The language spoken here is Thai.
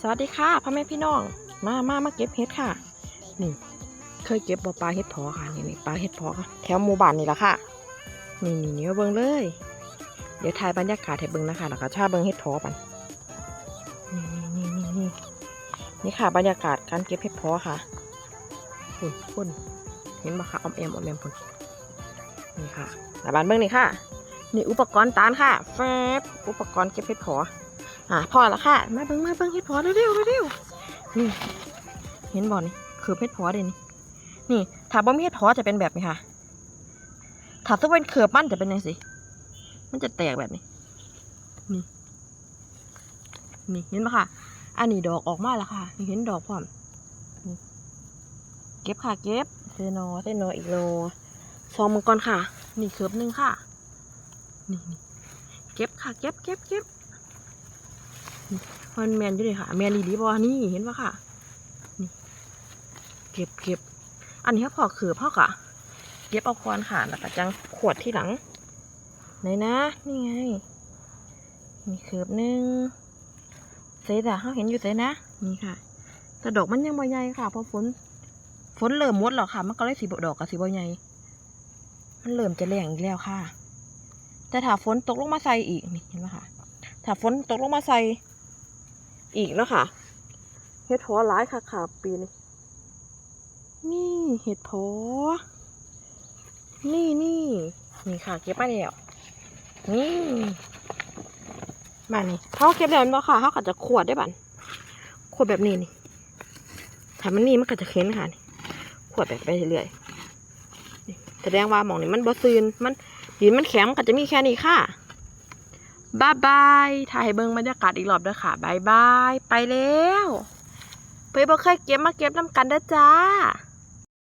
สวัสดีค่ะพ่อแม่พี่น้อง มามามาเก็บเห็ดค่ะ นี่ เคยเก็บบ่ปลาเห็ดพอค่ะนี่นี่ปลาเห็ดพอค่ะแถวหมู่บ้านนี่แหละค่ะ นี่นี่นี่มาเบิ่งเลย เดี๋ยวถ่ายบรรยากาศให้เบิ่งนะคะแล้วก็ชาเบิ่งเห็ดพอปันนี่นี่นี่นี่นี่นี่ค่ะ บรรยากาศการเก็บเห็ดพอค่ะคุณคุณเห็นปะคะออมแอมออมแอมคุณนี่ค่ะหน้าบ้านเบิ่งนี่ค่ะ นี่อุปกรณ์ตานค่ะแฟบอุปกรณ์เก็บเห็ดพอ อะพอล้วค่ะ มาเบิ้งมาเบิ้งเห็ดพอเร็วเร็วเร็วนี่ เห็นบ่อนี่คือเห็ดพอเด่นนี่ถ้าบ่มีเห็ดพอจะเป็นแบบนี้ค่ะ ถ้าต้องเป็นเขือบมันจะเป็นยังสิมันจะแตกแบบนี้ นี่ นี่เห็นปะค่ะ อันนี้ดอกออกมาแล้วค่ะ นี่เห็นดอกพร้อมเก็บค่ะเก็บเซโนเซโนอีกโลซองมังกรค่ะ นี่เขือบหนึ่งค่ะ นี่เก็บค่ะ เก็บเก็บเก็บ มันแมนอยู่เลยค่ะ แมนดีดีบอนี่เห็นปะค่ะนี่เก็บเก็บอันนี้พอคือพ่อกะเก็บเอาควนค่ะแล้วก็จังขวดที่หลังไหนนะนี่ไงมีเขือบหนึ่งเซตอะเขาเห็นอยู่เซนะนี่ค่ะแต่ดอกมันยังบ่ใหญ่ค่ะเพราะฝนฝนเริ่มมดแล้วค่ะ มันก็เลยสีดอกกับสีบ่ใหญ่มันเริ่มจะแรงอีกแล้วค่ะ แต่ถ้าฝนตกลงมาใส่อีกนี่เห็นไหมคะถ้าฝนตกลงมาใส่ อีกแล้วค่ะ เห็ดพอร้ายค่ะค่ะปีนี้นี่เห็ดพอ นี่นี่นี่ค่ะ เก็บมาแล้วนี่มานี่เขาเก็บแล้วบ่ค่ะเขาก็จะขวดได้บันขวดแบบนี้นี่ถ้ามันนี่มันก็จะเข็นค่ะนี่ขวดแบบไปเรื่อยๆแสดงว่าหมองนี่มันบ่ซืนมันดินมันแข็งก็จะมีแค่นี้ค่ะ บายบายถ่ายเบิ้งบรรยากาศอีกรอบด้วยค่ะบายบาย ไปแล้ว ไปบ่เคยเก็บมาเก็บน้ำกันเด้อจ้า